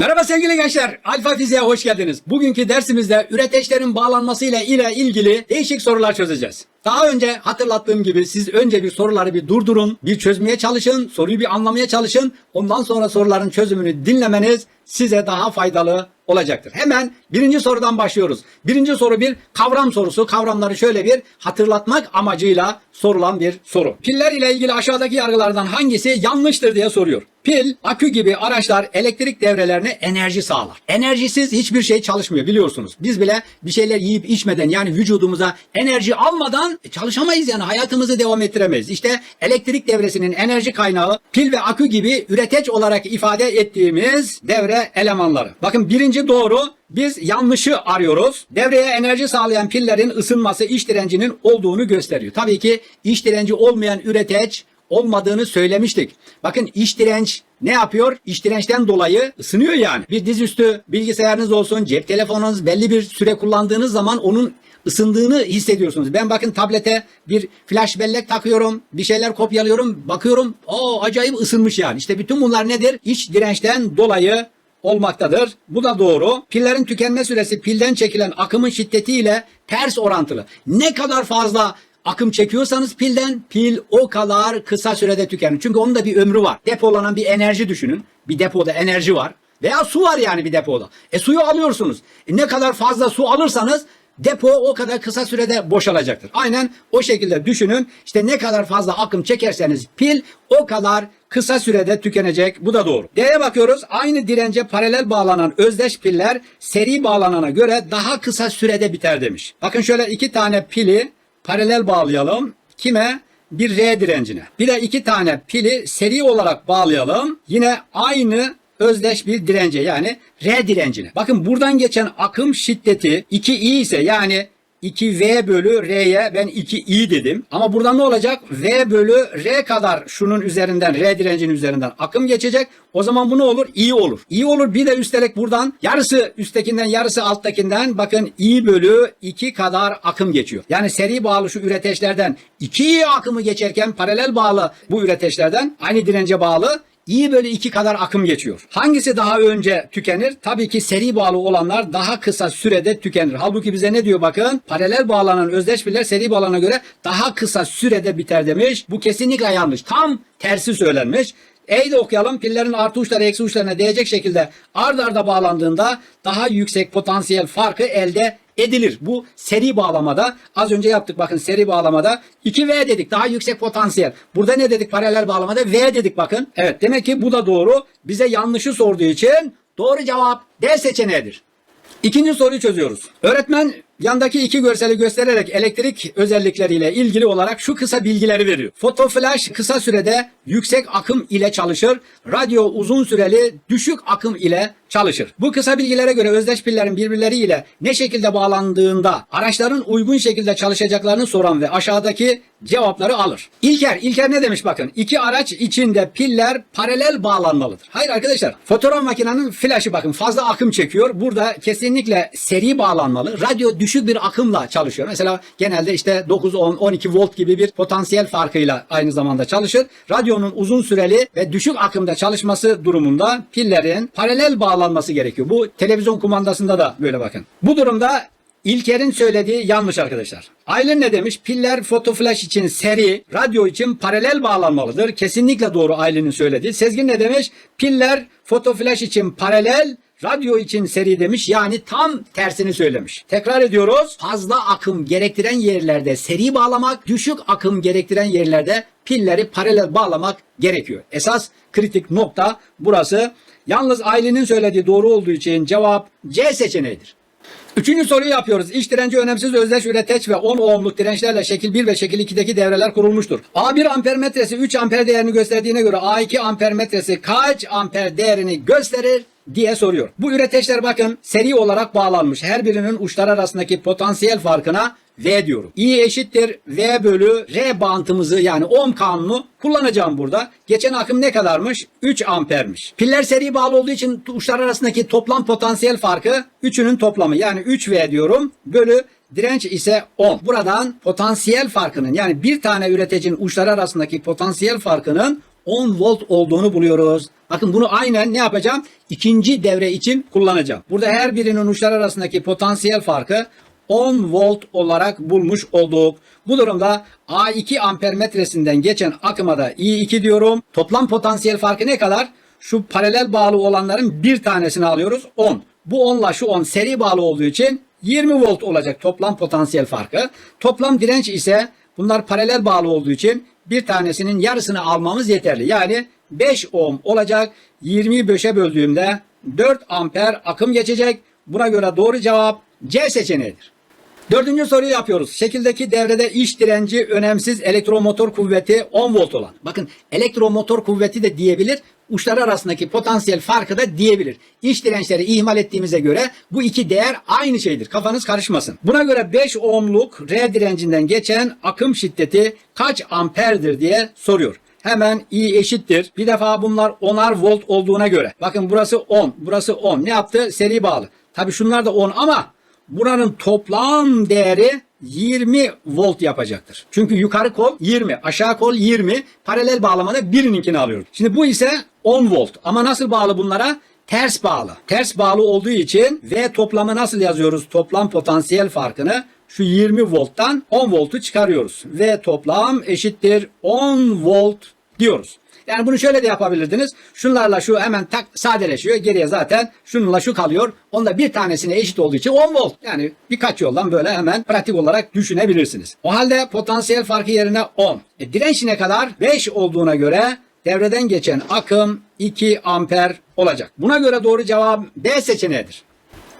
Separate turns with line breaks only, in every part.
Merhaba sevgili gençler. Alfa Fiziğe hoş geldiniz. Bugünkü dersimizde üreteçlerin bağlanmasıyla ile ilgili değişik sorular çözeceğiz. Daha önce hatırlattığım gibi siz önce bir soruları bir durdurun, bir çözmeye çalışın, soruyu bir anlamaya çalışın. Ondan sonra soruların çözümünü dinlemeniz size daha faydalı olacaktır. Hemen birinci sorudan başlıyoruz. Birinci soru bir kavram sorusu. Kavramları şöyle bir hatırlatmak amacıyla sorulan bir soru. Piller ile ilgili aşağıdaki yargılardan hangisi yanlıştır diye soruyor. Pil, akü gibi araçlar elektrik devrelerine enerji sağlar. Enerjisiz hiçbir şey çalışmıyor biliyorsunuz. Biz bile bir şeyler yiyip içmeden yani vücudumuza enerji almadan e, çalışamayız yani hayatımızı devam ettiremeyiz. İşte elektrik devresinin enerji kaynağı pil ve akü gibi üreteç olarak ifade ettiğimiz devre elemanları. Bakın birinci doğru biz yanlışı arıyoruz. Devreye enerji sağlayan pillerin ısınması iç direncinin olduğunu gösteriyor. Tabii ki iç direnci olmayan üreteç olmadığını söylemiştik. Bakın iç direnç ne yapıyor? İç dirençten dolayı ısınıyor yani. Bir dizüstü bilgisayarınız olsun, cep telefonunuz belli bir süre kullandığınız zaman onun ısındığını hissediyorsunuz. Ben bakın tablete bir flash bellek takıyorum, bir şeyler kopyalıyorum, bakıyorum. O acayip ısınmış yani. İşte bütün bunlar nedir? İç dirençten dolayı olmaktadır. Bu da doğru. Pillerin tükenme süresi pilden çekilen akımın şiddetiyle ters orantılı. Ne kadar fazla akım çekiyorsanız pilden pil o kadar kısa sürede tükenir. Çünkü onun da bir ömrü var. Depolanan bir enerji düşünün. Bir depoda enerji var. Veya su var yani bir depoda. E suyu alıyorsunuz. E ne kadar fazla su alırsanız depo o kadar kısa sürede boşalacaktır. Aynen o şekilde düşünün. İşte ne kadar fazla akım çekerseniz pil o kadar kısa sürede tükenecek. Bu da doğru. D'ye bakıyoruz. Aynı dirence paralel bağlanan özdeş piller seri bağlanana göre daha kısa sürede biter demiş. Bakın şöyle iki tane pili paralel bağlayalım. Kime? Bir R direncine. Bir de iki tane pili seri olarak bağlayalım. Yine aynı özdeş bir dirence yani R direncine. Bakın buradan geçen akım şiddeti 2i ise yani 2V bölü R'ye ben 2i dedim. Ama buradan ne olacak? V bölü R kadar şunun üzerinden R direncinin üzerinden akım geçecek. O zaman bu ne olur? i olur. i olur. Bir de üstelik buradan yarısı üsttekinden yarısı alttakinden bakın i bölü 2 kadar akım geçiyor. Yani seri bağlı şu üreteçlerden 2i akımı geçerken paralel bağlı bu üreteçlerden aynı dirence bağlı i bölü 2 kadar akım geçiyor. Hangisi daha önce tükenir? Tabii ki seri bağlı olanlar daha kısa sürede tükenir. Halbuki bize ne diyor bakın? Paralel bağlanan özdeş piller seri bağlanana göre daha kısa sürede biter demiş. Bu kesinlikle yanlış. Tam tersi söylenmiş. E'yi de okuyalım. Pillerin artı uçları eksi uçlarına değecek şekilde ard arda bağlandığında daha yüksek potansiyel farkı elde edilir. Bu seri bağlamada az önce yaptık bakın seri bağlamada 2V dedik daha yüksek potansiyel. Burada ne dedik paralel bağlamada V dedik bakın. Evet demek ki bu da doğru. Bize yanlışı sorduğu için doğru cevap D seçeneğidir. İkinci soruyu çözüyoruz. Öğretmen yandaki iki görseli göstererek elektrik özellikleriyle ilgili olarak şu kısa bilgileri veriyor. Fotoflash kısa sürede yüksek akım ile çalışır. Radyo uzun süreli düşük akım ile çalışır. Bu kısa bilgilere göre özdeş pillerin birbirleriyle ne şekilde bağlandığında araçların uygun şekilde çalışacaklarını soran ve aşağıdaki cevapları alır. İlker, İlker ne demiş bakın. İki araç içinde piller paralel bağlanmalıdır. Hayır arkadaşlar. Fotoğraf makinenin flaşı bakın fazla akım çekiyor. Burada kesinlikle seri bağlanmalı. Radyo düşük bir akımla çalışıyor. Mesela genelde işte 9, 10, 12 volt gibi bir potansiyel farkıyla aynı zamanda çalışır. Radyonun uzun süreli ve düşük akımda çalışması durumunda pillerin paralel bağlanması gerekiyor. Bu televizyon kumandasında da böyle bakın. Bu durumda İlker'in söylediği yanlış arkadaşlar. Aylin ne demiş? Piller fotoflash için seri, radyo için paralel bağlanmalıdır. Kesinlikle doğru Aylin'in söylediği. Sezgin ne demiş? Piller fotoflash için paralel, radyo için seri demiş. Yani tam tersini söylemiş. Tekrar ediyoruz. Fazla akım gerektiren yerlerde seri bağlamak, düşük akım gerektiren yerlerde pilleri paralel bağlamak gerekiyor. Esas kritik nokta burası. Yalnız Aylin'in söylediği doğru olduğu için cevap C seçeneğidir. Üçüncü soruyu yapıyoruz. İç direnci önemsiz özdeş üreteç ve 10 ohmluk dirençlerle şekil 1 ve şekil 2'deki devreler kurulmuştur. A1 amper metresi 3 amper değerini gösterdiğine göre A2 amper metresi kaç amper değerini gösterir? diye soruyor. Bu üreteçler bakın seri olarak bağlanmış. Her birinin uçlar arasındaki potansiyel farkına V diyorum. I eşittir V bölü R bantımızı yani ohm kanunu kullanacağım burada. Geçen akım ne kadarmış? 3 ampermiş. Piller seri bağlı olduğu için uçlar arasındaki toplam potansiyel farkı 3'ünün toplamı. Yani 3V diyorum bölü Direnç ise 10. Buradan potansiyel farkının yani bir tane üreticinin uçları arasındaki potansiyel farkının 10 volt olduğunu buluyoruz. Bakın bunu aynen ne yapacağım? İkinci devre için kullanacağım. Burada her birinin uçlar arasındaki potansiyel farkı 10 volt olarak bulmuş olduk. Bu durumda A2 amper metresinden geçen akıma da I2 diyorum. Toplam potansiyel farkı ne kadar? Şu paralel bağlı olanların bir tanesini alıyoruz 10. Bu 10 ile şu 10 seri bağlı olduğu için 20 volt olacak toplam potansiyel farkı. Toplam direnç ise bunlar paralel bağlı olduğu için bir tanesinin yarısını almamız yeterli. Yani 5 ohm olacak. 20'yi 5'e böldüğümde 4 amper akım geçecek. Buna göre doğru cevap C seçeneğidir. Dördüncü soruyu yapıyoruz. Şekildeki devrede iş direnci önemsiz elektromotor kuvveti 10 volt olan. Bakın elektromotor kuvveti de diyebilir. Uçlar arasındaki potansiyel farkı da diyebilir. İş dirençleri ihmal ettiğimize göre bu iki değer aynı şeydir. Kafanız karışmasın. Buna göre 5 ohmluk R direncinden geçen akım şiddeti kaç amperdir diye soruyor. Hemen I eşittir. Bir defa bunlar 10'ar volt olduğuna göre. Bakın burası 10, burası 10. Ne yaptı? Seri bağlı. Tabii şunlar da 10 ama buranın toplam değeri 20 volt yapacaktır. Çünkü yukarı kol 20, aşağı kol 20. Paralel bağlamada birininkini alıyoruz. Şimdi bu ise 10 volt. Ama nasıl bağlı bunlara? Ters bağlı. Ters bağlı olduğu için V toplamı nasıl yazıyoruz? Toplam potansiyel farkını şu 20 volttan 10 voltu çıkarıyoruz. V toplam eşittir 10 volt diyoruz. Yani bunu şöyle de yapabilirdiniz. Şunlarla şu hemen tak sadeleşiyor. Geriye zaten şununla şu kalıyor. Onda bir tanesine eşit olduğu için 10 volt. Yani birkaç yoldan böyle hemen pratik olarak düşünebilirsiniz. O halde potansiyel farkı yerine 10. E, direnç ne kadar? 5 olduğuna göre devreden geçen akım 2 amper olacak. Buna göre doğru cevap D seçeneğidir.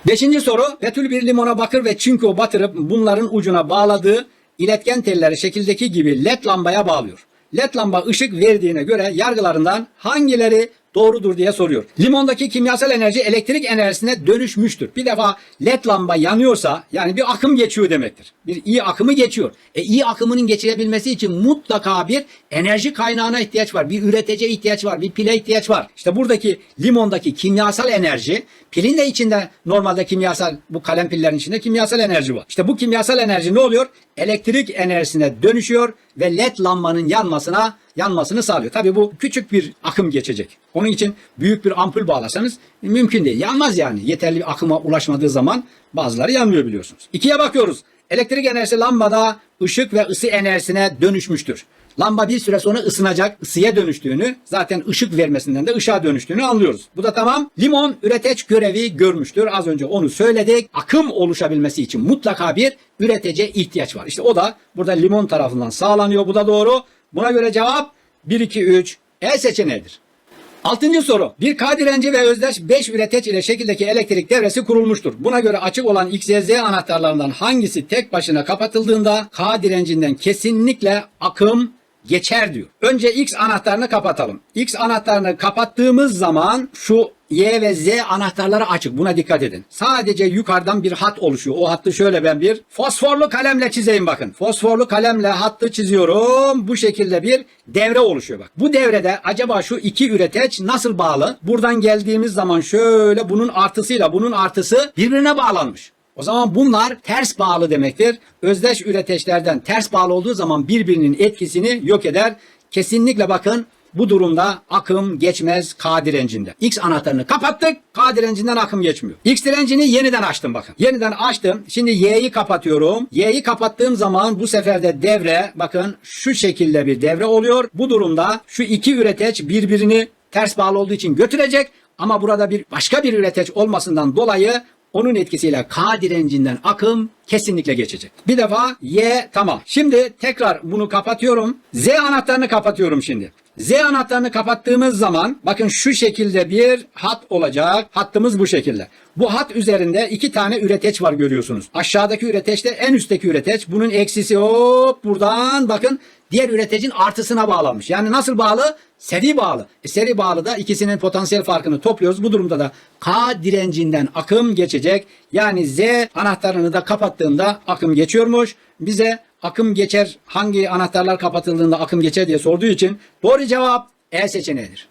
Beşinci soru. Betül bir limona bakır ve çinko batırıp bunların ucuna bağladığı iletken telleri şekildeki gibi led lambaya bağlıyor. LED lamba ışık verdiğine göre yargılarından hangileri doğrudur diye soruyor. Limondaki kimyasal enerji elektrik enerjisine dönüşmüştür. Bir defa led lamba yanıyorsa yani bir akım geçiyor demektir. Bir iyi akımı geçiyor. E iyi akımının geçirebilmesi için mutlaka bir enerji kaynağına ihtiyaç var. Bir üreticiye ihtiyaç var. Bir pile ihtiyaç var. İşte buradaki limondaki kimyasal enerji pilin de içinde normalde kimyasal bu kalem pillerin içinde kimyasal enerji var. İşte bu kimyasal enerji ne oluyor? Elektrik enerjisine dönüşüyor ve led lambanın yanmasına yanmasını sağlıyor. Tabii bu küçük bir akım geçecek. Onun için büyük bir ampul bağlasanız mümkün değil. Yanmaz yani. Yeterli bir akıma ulaşmadığı zaman bazıları yanmıyor biliyorsunuz. İkiye bakıyoruz. Elektrik enerjisi lambada ışık ve ısı enerjisine dönüşmüştür. Lamba bir süre sonra ısınacak, ısıya dönüştüğünü, zaten ışık vermesinden de ışığa dönüştüğünü anlıyoruz. Bu da tamam. Limon üreteç görevi görmüştür. Az önce onu söyledik. Akım oluşabilmesi için mutlaka bir üretece ihtiyaç var. İşte o da burada limon tarafından sağlanıyor. Bu da doğru. Buna göre cevap 1, 2, 3 E seçeneğidir. Altıncı soru. Bir K direnci ve özdeş 5 üreteç ile şekildeki elektrik devresi kurulmuştur. Buna göre açık olan X, Y, Z anahtarlarından hangisi tek başına kapatıldığında K direncinden kesinlikle akım geçer diyor. Önce X anahtarını kapatalım. X anahtarını kapattığımız zaman şu Y ve Z anahtarları açık. Buna dikkat edin. Sadece yukarıdan bir hat oluşuyor. O hattı şöyle ben bir fosforlu kalemle çizeyim bakın. Fosforlu kalemle hattı çiziyorum. Bu şekilde bir devre oluşuyor bak. Bu devrede acaba şu iki üreteç nasıl bağlı? Buradan geldiğimiz zaman şöyle bunun artısıyla bunun artısı birbirine bağlanmış. O zaman bunlar ters bağlı demektir. Özdeş üreteçlerden ters bağlı olduğu zaman birbirinin etkisini yok eder. Kesinlikle bakın bu durumda akım geçmez K direncinden. X anahtarını kapattık. K direncinden akım geçmiyor. X direncini yeniden açtım bakın. Yeniden açtım. Şimdi Y'yi kapatıyorum. Y'yi kapattığım zaman bu sefer de devre bakın şu şekilde bir devre oluyor. Bu durumda şu iki üreteç birbirini ters bağlı olduğu için götürecek. Ama burada bir başka bir üreteç olmasından dolayı onun etkisiyle K direncinden akım kesinlikle geçecek. Bir defa Y tamam. Şimdi tekrar bunu kapatıyorum. Z anahtarını kapatıyorum şimdi. Z anahtarını kapattığımız zaman bakın şu şekilde bir hat olacak. Hattımız bu şekilde. Bu hat üzerinde iki tane üreteç var görüyorsunuz. Aşağıdaki üreteç de en üstteki üreteç. Bunun eksisi hop buradan bakın diğer üretecin artısına bağlanmış. Yani nasıl bağlı? Seri bağlı. E, seri bağlı da ikisinin potansiyel farkını topluyoruz. Bu durumda da K direncinden akım geçecek. Yani Z anahtarını da kapattığında akım geçiyormuş. Bize akım geçer hangi anahtarlar kapatıldığında akım geçer diye sorduğu için doğru cevap E seçeneğidir.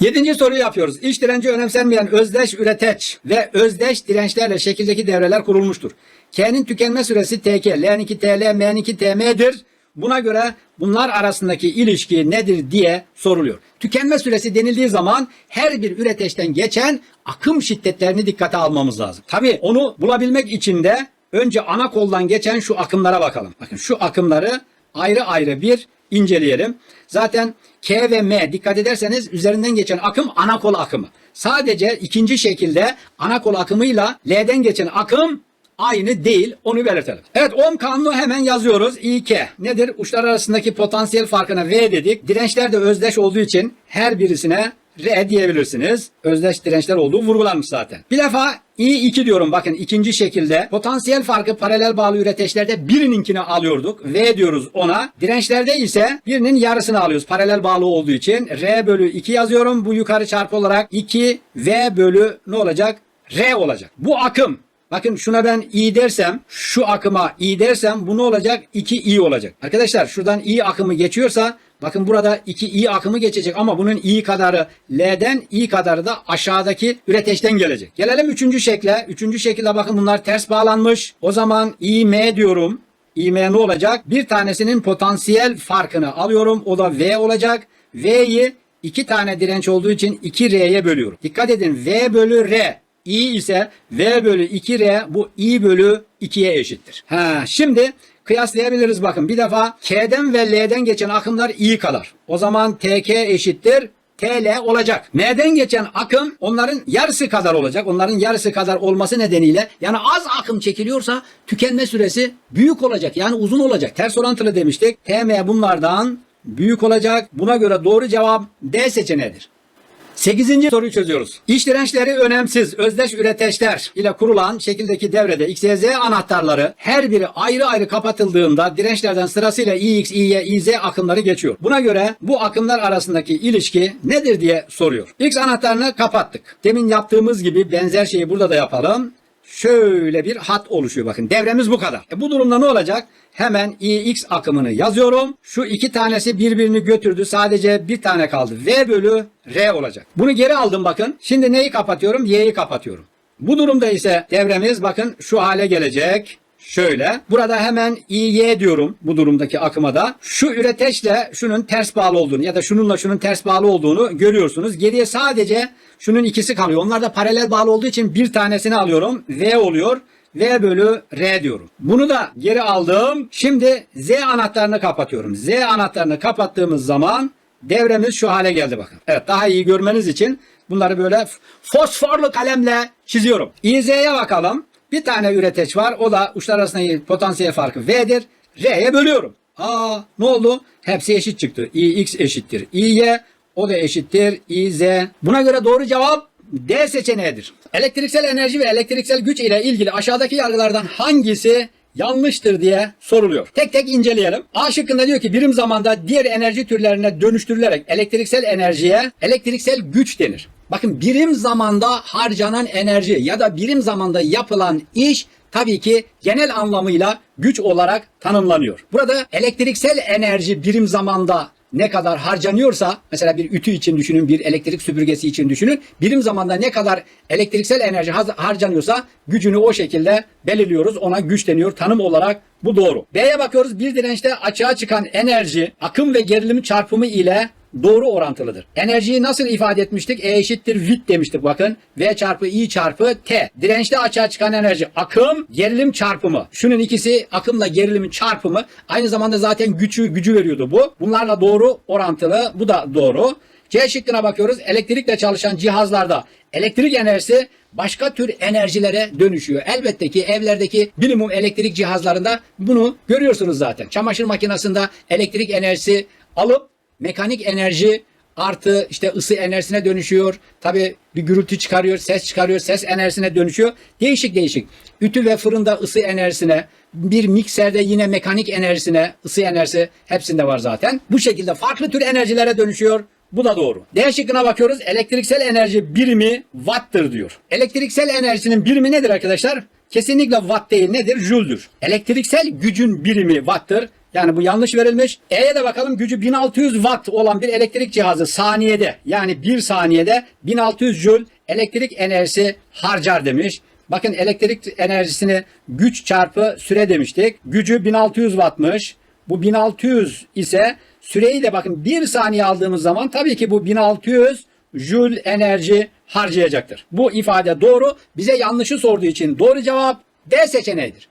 Yedinci soruyu yapıyoruz. İç direnci önemsenmeyen özdeş üreteç ve özdeş dirençlerle şekildeki devreler kurulmuştur. K'nin tükenme süresi TK, L'ninki TL, M'ninki TM'dir. Buna göre bunlar arasındaki ilişki nedir diye soruluyor. Tükenme süresi denildiği zaman her bir üreteçten geçen akım şiddetlerini dikkate almamız lazım. Tabii onu bulabilmek için de önce ana koldan geçen şu akımlara bakalım. Bakın şu akımları ayrı ayrı bir inceleyelim. Zaten K ve M dikkat ederseniz üzerinden geçen akım ana kol akımı. Sadece ikinci şekilde ana kol akımıyla L'den geçen akım aynı değil. Onu belirtelim. Evet ohm kanunu hemen yazıyoruz. İK nedir? Uçlar arasındaki potansiyel farkına V dedik. Dirençler de özdeş olduğu için her birisine R diyebilirsiniz. Özdeş dirençler olduğu vurgulanmış zaten. Bir defa I2 diyorum bakın ikinci şekilde. Potansiyel farkı paralel bağlı üreteçlerde birininkini alıyorduk. V diyoruz ona. Dirençlerde ise birinin yarısını alıyoruz. Paralel bağlı olduğu için. R bölü 2 yazıyorum. Bu yukarı çarpı olarak 2 V bölü ne olacak? R olacak. Bu akım Bakın şuna ben i dersem, şu akıma i dersem bu ne olacak? 2 i olacak. Arkadaşlar şuradan i akımı geçiyorsa bakın burada 2 i akımı geçecek ama bunun i kadarı L'den i kadarı da aşağıdaki üreteçten gelecek. Gelelim üçüncü şekle. Üçüncü şekilde bakın bunlar ters bağlanmış. O zaman im diyorum. im ne olacak? Bir tanesinin potansiyel farkını alıyorum. O da v olacak. V'yi iki tane direnç olduğu için 2R'ye bölüyorum. Dikkat edin V bölü R i ise V bölü 2R bu I bölü 2'ye eşittir. Ha, şimdi kıyaslayabiliriz bakın. Bir defa K'den ve L'den geçen akımlar I kadar. O zaman TK eşittir TL olacak. M'den geçen akım onların yarısı kadar olacak. Onların yarısı kadar olması nedeniyle yani az akım çekiliyorsa tükenme süresi büyük olacak. Yani uzun olacak. Ters orantılı demiştik. TM bunlardan büyük olacak. Buna göre doğru cevap D seçeneğidir. Sekizinci soruyu çözüyoruz. İç dirençleri önemsiz özdeş üreteçler ile kurulan şekildeki devrede X, anahtarları her biri ayrı ayrı kapatıldığında dirençlerden sırasıyla IX, İY, İZ akımları geçiyor. Buna göre bu akımlar arasındaki ilişki nedir diye soruyor. X anahtarını kapattık. Demin yaptığımız gibi benzer şeyi burada da yapalım şöyle bir hat oluşuyor bakın. Devremiz bu kadar. E bu durumda ne olacak? Hemen IX akımını yazıyorum. Şu iki tanesi birbirini götürdü. Sadece bir tane kaldı. V bölü R olacak. Bunu geri aldım bakın. Şimdi neyi kapatıyorum? Y'yi kapatıyorum. Bu durumda ise devremiz bakın şu hale gelecek. Şöyle. Burada hemen İY diyorum bu durumdaki akıma da. Şu üreteçle şunun ters bağlı olduğunu ya da şununla şunun ters bağlı olduğunu görüyorsunuz. Geriye sadece şunun ikisi kalıyor. Onlar da paralel bağlı olduğu için bir tanesini alıyorum. V oluyor. V bölü R diyorum. Bunu da geri aldım. Şimdi Z anahtarını kapatıyorum. Z anahtarını kapattığımız zaman devremiz şu hale geldi bakın. Evet daha iyi görmeniz için bunları böyle fosforlu kalemle çiziyorum. İZ'ye bakalım. Bir tane üreteç var. O da uçlar arasındaki potansiyel farkı V'dir. R'ye bölüyorum. Aa ne oldu? Hepsi eşit çıktı. İX eşittir. İY o da eşittir. İZ. Buna göre doğru cevap D seçeneğidir. Elektriksel enerji ve elektriksel güç ile ilgili aşağıdaki yargılardan hangisi yanlıştır diye soruluyor. Tek tek inceleyelim. A şıkkında diyor ki birim zamanda diğer enerji türlerine dönüştürülerek elektriksel enerjiye elektriksel güç denir. Bakın birim zamanda harcanan enerji ya da birim zamanda yapılan iş tabii ki genel anlamıyla güç olarak tanımlanıyor. Burada elektriksel enerji birim zamanda ne kadar harcanıyorsa mesela bir ütü için düşünün bir elektrik süpürgesi için düşünün birim zamanda ne kadar elektriksel enerji harcanıyorsa gücünü o şekilde belirliyoruz ona güç deniyor tanım olarak bu doğru. B'ye bakıyoruz bir dirençte açığa çıkan enerji akım ve gerilim çarpımı ile doğru orantılıdır. Enerjiyi nasıl ifade etmiştik? E eşittir Vit demiştik bakın. V çarpı I çarpı T. Dirençte açığa çıkan enerji akım, gerilim çarpımı. Şunun ikisi akımla gerilimin çarpımı. Aynı zamanda zaten gücü gücü veriyordu bu. Bunlarla doğru orantılı. Bu da doğru. C şıkkına bakıyoruz. Elektrikle çalışan cihazlarda elektrik enerjisi başka tür enerjilere dönüşüyor. Elbette ki evlerdeki minimum elektrik cihazlarında bunu görüyorsunuz zaten. Çamaşır makinesinde elektrik enerjisi alıp mekanik enerji artı işte ısı enerjisine dönüşüyor. Tabi bir gürültü çıkarıyor, ses çıkarıyor, ses enerjisine dönüşüyor. Değişik değişik. Ütü ve fırında ısı enerjisine, bir mikserde yine mekanik enerjisine, ısı enerjisi hepsinde var zaten. Bu şekilde farklı tür enerjilere dönüşüyor. Bu da doğru. D şıkkına bakıyoruz. Elektriksel enerji birimi watt'tır diyor. Elektriksel enerjinin birimi nedir arkadaşlar? Kesinlikle watt değil nedir? Joule'dur. Elektriksel gücün birimi watt'tır. Yani bu yanlış verilmiş. E'ye de bakalım gücü 1600 watt olan bir elektrik cihazı saniyede yani bir saniyede 1600 joule elektrik enerjisi harcar demiş. Bakın elektrik enerjisini güç çarpı süre demiştik. Gücü 1600 wattmış. Bu 1600 ise süreyi de bakın 1 saniye aldığımız zaman tabii ki bu 1600 jül enerji harcayacaktır. Bu ifade doğru. Bize yanlışı sorduğu için doğru cevap D seçeneğidir.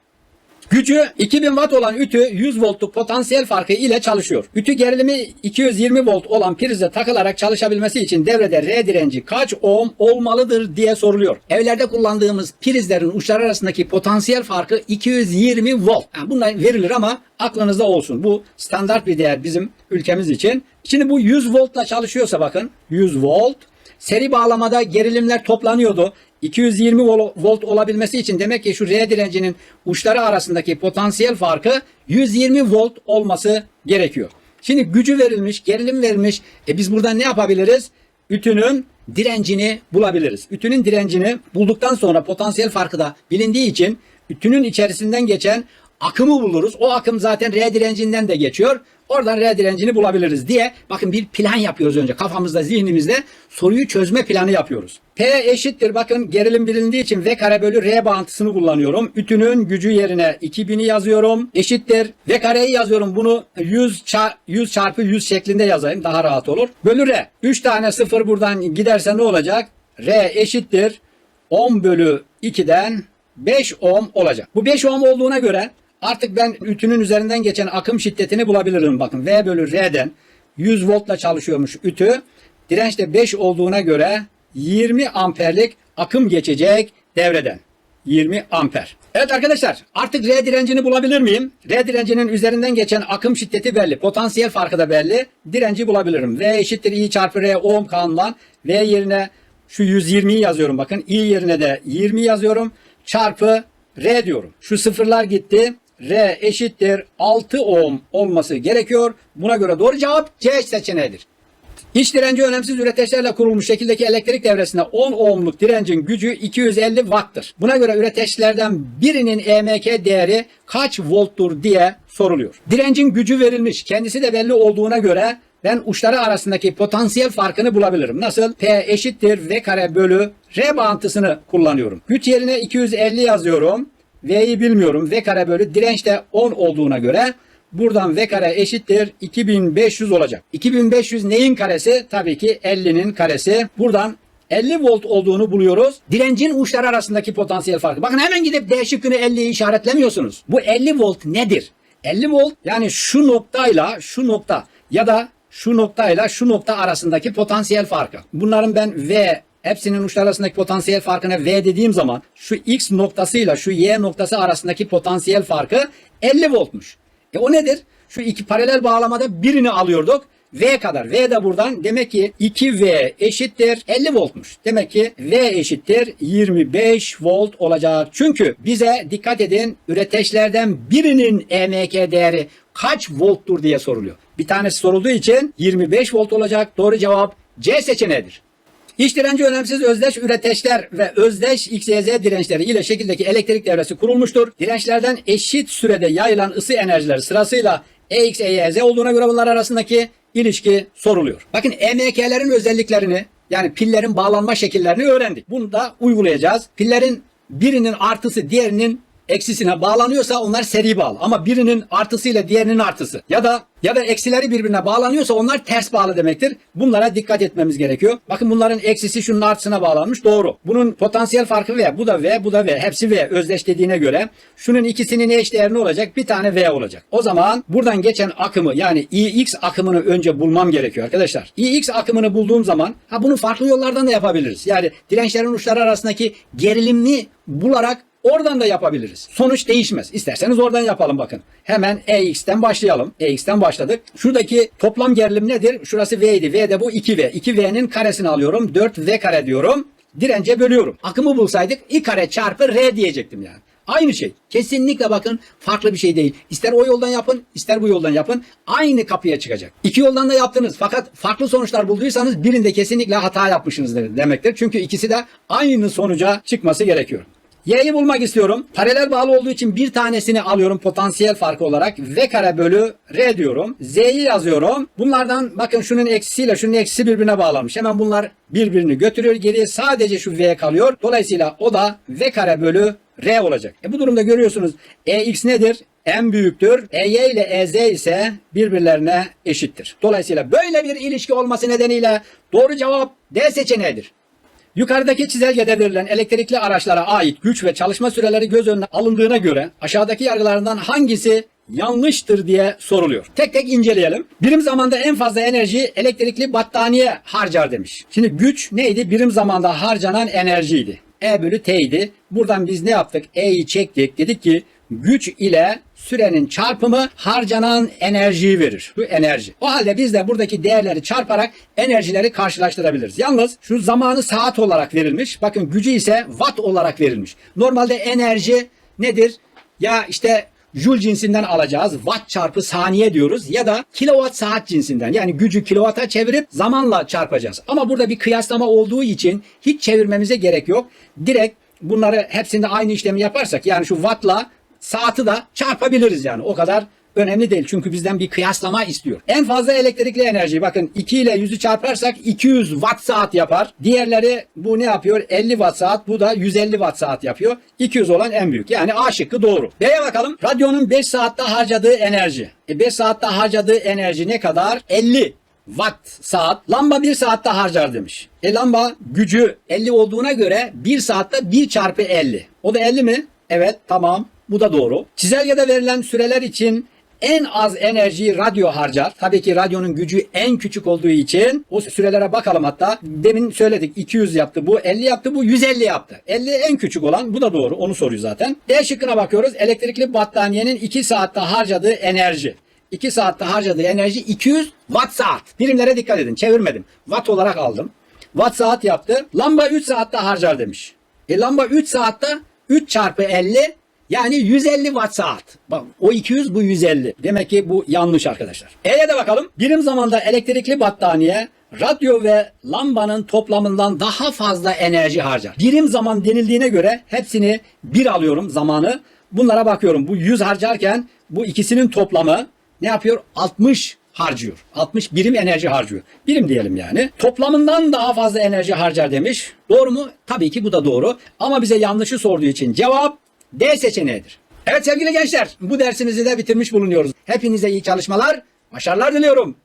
Gücü 2000 watt olan ütü 100 voltluk potansiyel farkı ile çalışıyor. Ütü gerilimi 220 volt olan prize takılarak çalışabilmesi için devrede R direnci kaç ohm olmalıdır diye soruluyor. Evlerde kullandığımız prizlerin uçları arasındaki potansiyel farkı 220 volt. Yani bunlar verilir ama aklınızda olsun. Bu standart bir değer bizim ülkemiz için. Şimdi bu 100 voltla çalışıyorsa bakın 100 volt Seri bağlamada gerilimler toplanıyordu. 220 vol- volt olabilmesi için demek ki şu R direncinin uçları arasındaki potansiyel farkı 120 volt olması gerekiyor. Şimdi gücü verilmiş, gerilim verilmiş. E biz buradan ne yapabiliriz? Ütünün direncini bulabiliriz. Ütünün direncini bulduktan sonra potansiyel farkı da bilindiği için ütünün içerisinden geçen akımı buluruz. O akım zaten R direncinden de geçiyor. Oradan R direncini bulabiliriz diye bakın bir plan yapıyoruz önce. Kafamızda, zihnimizde soruyu çözme planı yapıyoruz. P eşittir bakın gerilim bilindiği için V kare bölü R bağıntısını kullanıyorum. Ütünün gücü yerine 2000'i yazıyorum. Eşittir. V kareyi yazıyorum. Bunu 100, ça- 100 çarpı 100 şeklinde yazayım. Daha rahat olur. Bölü R. 3 tane sıfır buradan giderse ne olacak? R eşittir. 10 bölü 2'den 5 ohm olacak. Bu 5 ohm olduğuna göre artık ben ütünün üzerinden geçen akım şiddetini bulabilirim. Bakın V bölü R'den 100 voltla çalışıyormuş ütü. Direnç de 5 olduğuna göre 20 amperlik akım geçecek devreden. 20 amper. Evet arkadaşlar artık R direncini bulabilir miyim? R direncinin üzerinden geçen akım şiddeti belli. Potansiyel farkı da belli. Direnci bulabilirim. V eşittir I çarpı R ohm kanunla. V yerine şu 120'yi yazıyorum bakın. I yerine de 20 yazıyorum. Çarpı R diyorum. Şu sıfırlar gitti. R eşittir 6 ohm olması gerekiyor. Buna göre doğru cevap C seçeneğidir. İç direnci önemsiz üreteçlerle kurulmuş şekildeki elektrik devresinde 10 ohmluk direncin gücü 250 watt'tır. Buna göre üreteçlerden birinin EMK değeri kaç volttur diye soruluyor. Direncin gücü verilmiş. Kendisi de belli olduğuna göre ben uçları arasındaki potansiyel farkını bulabilirim. Nasıl? P eşittir V kare bölü R bağıntısını kullanıyorum. Güç yerine 250 yazıyorum. V'yi bilmiyorum. V kare bölü direnç de 10 olduğuna göre Buradan V kare eşittir 2500 olacak. 2500 neyin karesi? Tabii ki 50'nin karesi. Buradan 50 volt olduğunu buluyoruz. Direncin uçları arasındaki potansiyel farkı. Bakın hemen gidip D şıkkını 50'yi işaretlemiyorsunuz. Bu 50 volt nedir? 50 volt yani şu noktayla şu nokta ya da şu noktayla şu nokta arasındaki potansiyel farkı. Bunların ben V hepsinin uçları arasındaki potansiyel farkına V dediğim zaman şu X noktasıyla şu Y noktası arasındaki potansiyel farkı 50 voltmuş. E o nedir? Şu iki paralel bağlamada birini alıyorduk. V kadar. V de buradan demek ki 2V eşittir 50 voltmuş. Demek ki V eşittir 25 volt olacak. Çünkü bize dikkat edin üreteçlerden birinin EMK değeri kaç volttur diye soruluyor. Bir tanesi sorulduğu için 25 volt olacak. Doğru cevap C seçeneğidir. İç direnci önemsiz özdeş üreteçler ve özdeş XYZ dirençleri ile şekildeki elektrik devresi kurulmuştur. Dirençlerden eşit sürede yayılan ısı enerjileri sırasıyla EX, EYZ olduğuna göre bunlar arasındaki ilişki soruluyor. Bakın EMK'lerin özelliklerini yani pillerin bağlanma şekillerini öğrendik. Bunu da uygulayacağız. Pillerin birinin artısı diğerinin eksisine bağlanıyorsa onlar seri bağlı. Ama birinin artısıyla diğerinin artısı ya da ya da eksileri birbirine bağlanıyorsa onlar ters bağlı demektir. Bunlara dikkat etmemiz gerekiyor. Bakın bunların eksisi şunun artısına bağlanmış. Doğru. Bunun potansiyel farkı V. Bu da V, bu da V. Hepsi V özdeşlediğine göre. Şunun ikisinin eş değeri ne olacak? Bir tane V olacak. O zaman buradan geçen akımı yani IX akımını önce bulmam gerekiyor arkadaşlar. IX akımını bulduğum zaman ha bunu farklı yollardan da yapabiliriz. Yani dirençlerin uçları arasındaki gerilimini bularak Oradan da yapabiliriz. Sonuç değişmez. İsterseniz oradan yapalım bakın. Hemen EX'ten başlayalım. EX'ten başladık. Şuradaki toplam gerilim nedir? Şurası V idi. V de bu 2V. 2V'nin karesini alıyorum. 4V kare diyorum. Dirence bölüyorum. Akımı bulsaydık I kare çarpı R diyecektim yani. Aynı şey. Kesinlikle bakın farklı bir şey değil. İster o yoldan yapın, ister bu yoldan yapın. Aynı kapıya çıkacak. İki yoldan da yaptınız. Fakat farklı sonuçlar bulduysanız birinde kesinlikle hata yapmışsınızdır demektir. Çünkü ikisi de aynı sonuca çıkması gerekiyor. Y'yi bulmak istiyorum. Paralel bağlı olduğu için bir tanesini alıyorum potansiyel farkı olarak. V kare bölü R diyorum. Z'yi yazıyorum. Bunlardan bakın şunun eksisiyle şunun eksisi birbirine bağlanmış. Hemen bunlar birbirini götürüyor. Geriye sadece şu V kalıyor. Dolayısıyla o da V kare bölü R olacak. E bu durumda görüyorsunuz EX nedir? M büyüktür. EY ile EZ ise birbirlerine eşittir. Dolayısıyla böyle bir ilişki olması nedeniyle doğru cevap D seçeneğidir. Yukarıdaki çizelgede verilen elektrikli araçlara ait güç ve çalışma süreleri göz önüne alındığına göre aşağıdaki yargılarından hangisi yanlıştır diye soruluyor. Tek tek inceleyelim. Birim zamanda en fazla enerji elektrikli battaniye harcar demiş. Şimdi güç neydi? Birim zamanda harcanan enerjiydi. E bölü T idi. Buradan biz ne yaptık? E'yi çektik. Dedik ki güç ile sürenin çarpımı harcanan enerjiyi verir. Bu enerji. O halde biz de buradaki değerleri çarparak enerjileri karşılaştırabiliriz. Yalnız şu zamanı saat olarak verilmiş. Bakın gücü ise watt olarak verilmiş. Normalde enerji nedir? Ya işte Joule cinsinden alacağız. Watt çarpı saniye diyoruz ya da kilowatt saat cinsinden. Yani gücü kilowata çevirip zamanla çarpacağız. Ama burada bir kıyaslama olduğu için hiç çevirmemize gerek yok. Direkt bunları hepsinde aynı işlemi yaparsak yani şu wattla saati de çarpabiliriz yani. O kadar önemli değil. Çünkü bizden bir kıyaslama istiyor. En fazla elektrikli enerji bakın 2 ile 100'ü çarparsak 200 watt saat yapar. Diğerleri bu ne yapıyor? 50 watt saat. Bu da 150 watt saat yapıyor. 200 olan en büyük. Yani A şıkkı doğru. B'ye bakalım. Radyonun 5 saatte harcadığı enerji. E 5 saatte harcadığı enerji ne kadar? 50 watt saat. Lamba 1 saatte harcar demiş. E lamba gücü 50 olduğuna göre 1 saatte 1 çarpı 50. O da 50 mi? Evet tamam. Bu da doğru. Çizelgede verilen süreler için en az enerjiyi radyo harcar. Tabii ki radyonun gücü en küçük olduğu için o sürelere bakalım hatta. Demin söyledik 200 yaptı bu 50 yaptı bu 150 yaptı. 50 en küçük olan bu da doğru onu soruyor zaten. D şıkkına bakıyoruz. Elektrikli battaniyenin 2 saatte harcadığı enerji. 2 saatte harcadığı enerji 200 watt saat. Birimlere dikkat edin çevirmedim. Watt olarak aldım. Watt saat yaptı. Lamba 3 saatte harcar demiş. E lamba 3 saatte 3 çarpı 50 yani 150 watt saat. Bak o 200 bu 150. Demek ki bu yanlış arkadaşlar. E'ye de bakalım. Birim zamanda elektrikli battaniye radyo ve lambanın toplamından daha fazla enerji harcar. Birim zaman denildiğine göre hepsini bir alıyorum zamanı. Bunlara bakıyorum. Bu 100 harcarken bu ikisinin toplamı ne yapıyor? 60 harcıyor. 60 birim enerji harcıyor. Birim diyelim yani. Toplamından daha fazla enerji harcar demiş. Doğru mu? Tabii ki bu da doğru. Ama bize yanlışı sorduğu için cevap D seçeneğidir. Evet sevgili gençler bu dersimizi de bitirmiş bulunuyoruz. Hepinize iyi çalışmalar, başarılar diliyorum.